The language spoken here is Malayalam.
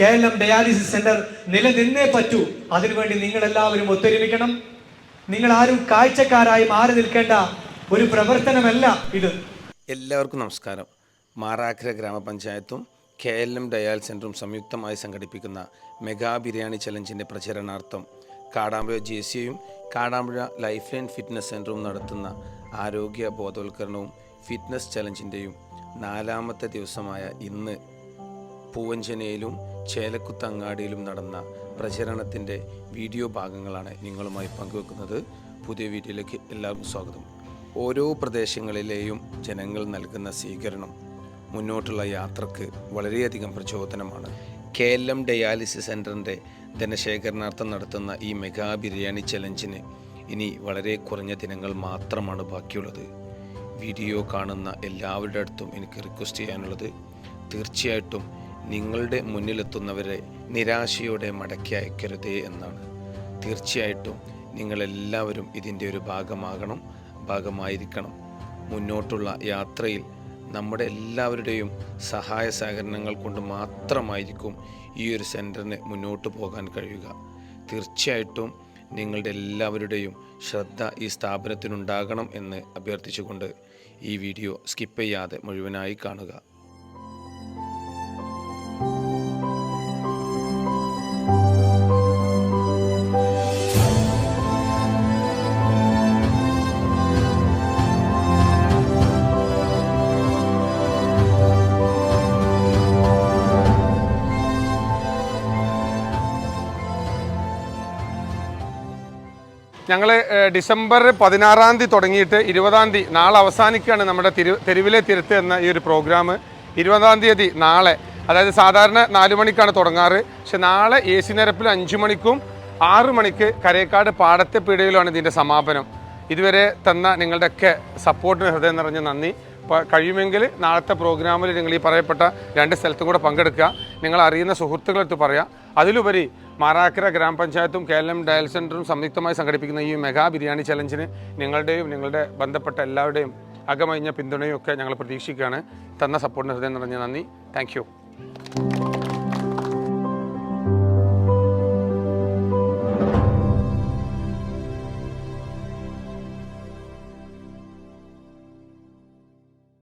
കേരളം ഡയാലിസിസ് സെന്റർ നിലനിന്നേ പറ്റൂ. അതിനുവേണ്ടി നിങ്ങൾ എല്ലാവരും ഒത്തൊരുമിക്കണം. നിങ്ങൾ ആരും കാഴ്ചക്കാരായി മാറി നിൽക്കേണ്ട ഒരു പ്രവർത്തനമല്ല ഇത്. എല്ലാവർക്കും നമസ്കാരം. മാറാക്കര ഗ്രാമപഞ്ചായത്തും കെ എൽ എം ഡയാൽ സെന്ററും സംയുക്തമായി സംഘടിപ്പിക്കുന്ന മെഗാ ബിരിയാണി ചലഞ്ചിന്റെ പ്രചരണാർത്ഥം കാടാമ്പുഴ ജെ സിയും കാടാമ്പുഴ ലൈഫ് ലൈൻ ഫിറ്റ്നസ് സെന്ററും നടത്തുന്ന ആരോഗ്യ ബോധവൽക്കരണവും ഫിറ്റ്നസ് ചലഞ്ചിന്റെയും നാലാമത്തെ ദിവസമായ ഇന്ന് പൂവഞ്ചനയിലും ചേലക്കുത്തങ്ങാടിയിലും നടന്ന പ്രചരണത്തിന്റെ വീഡിയോ ഭാഗങ്ങളാണ് നിങ്ങളുമായി പങ്കുവെക്കുന്നത്. പുതിയ വീഡിയോയിലേക്ക് എല്ലാവർക്കും സ്വാഗതം. ഓരോ പ്രദേശങ്ങളിലെയും ജനങ്ങൾ നൽകുന്ന സ്വീകരണം മുന്നോട്ടുള്ള യാത്രയ്ക്ക് വളരെയധികം പ്രചോദനമാണ്. കെ എൽ എം ഡയാലിസിസ് സെന്ററിന്റെ ധനശേഖരണാർത്ഥം നടത്തുന്ന ഈ മെഗാ ബിരിയാണി ചലഞ്ചിന് ഇനി വളരെ കുറഞ്ഞ ദിനങ്ങൾ മാത്രമാണ് ബാക്കിയുള്ളത്. വീഡിയോ കാണുന്ന എല്ലാവരുടെ അടുത്തും എനിക്ക് റിക്വസ്റ്റ് ചെയ്യാനുള്ളത് തീർച്ചയായിട്ടും നിങ്ങളുടെ മുന്നിലെത്തുന്നവരെ നിരാശയോടെ മടക്കി അയക്കരുതേ എന്നാണ്. തീർച്ചയായിട്ടും നിങ്ങളെല്ലാവരും ഇതിന്റെ ഒരു ഭാഗമാകണം ഭാഗമായിരിക്കണം. മുന്നോട്ടുള്ള യാത്രയിൽ നമ്മുടെ എല്ലാവരുടെയും സഹായ സഹകരണങ്ങൾ കൊണ്ട് മാത്രമായിരിക്കും ഈ ഒരു സെന്ററിന് മുന്നോട്ട് പോകാൻ കഴിയുക. തീർച്ചയായിട്ടും നിങ്ങളുടെ എല്ലാവരുടെയും ശ്രദ്ധ ഈ സ്ഥാപനത്തിനുണ്ടാകണം എന്ന് അഭ്യർത്ഥിച്ചുകൊണ്ട് ഈ വീഡിയോ സ്കിപ്പ് ചെയ്യാതെ മുഴുവനായി കാണുക. ഞങ്ങൾ ഡിസംബർ പതിനാറാം തീയതി തുടങ്ങിയിട്ട് ഇരുപതാം തീയതി നാളെ അവസാനിക്കുകയാണ് നമ്മുടെ തിരു തെരുവിലെ തിരുത്ത് എന്ന ഈ ഒരു പ്രോഗ്രാം. ഇരുപതാം തീയതി നാളെ അതായത് സാധാരണ നാല് മണിക്കാണ് തുടങ്ങാറ്. പക്ഷെ നാളെ എ സി നിരപ്പിൽ അഞ്ച് മണിക്കും ആറു മണിക്ക് കരേക്കാട് പാടത്തെ പീഡയിലുമാണ് ഇതിന്റെ സമാപനം. ഇതുവരെ തന്ന നിങ്ങളുടെയൊക്കെ സപ്പോർട്ടിന് ഹൃദയം നിറഞ്ഞ നന്ദി. കഴിയുമെങ്കിൽ നാളത്തെ പ്രോഗ്രാമിൽ നിങ്ങൾ ഈ പറയപ്പെട്ട രണ്ട് സ്ഥലത്തും കൂടെ പങ്കെടുക്കുക. നിങ്ങൾ അറിയുന്ന സുഹൃത്തുക്കളെടുത്ത് പറയാം. അതിലുപരി മാറാക്കര ഗ്രാമപഞ്ചായത്തും കെ എൽ എം ഡയൽ സെന്ററും സംയുക്തമായി സംഘടിപ്പിക്കുന്ന ഈ മെഗാ ബിരിയാണി ചലഞ്ചിന് നിങ്ങളുടെയും നിങ്ങളുടെ ബന്ധപ്പെട്ട എല്ലാവരുടെയും അകമഴിഞ്ഞ പിന്തുണയും ഒക്കെ ഞങ്ങൾ പ്രതീക്ഷിക്കുകയാണ്. തന്ന സപ്പോർട്ടിന് ഹൃദയം നിറഞ്ഞ നന്ദി. താങ്ക്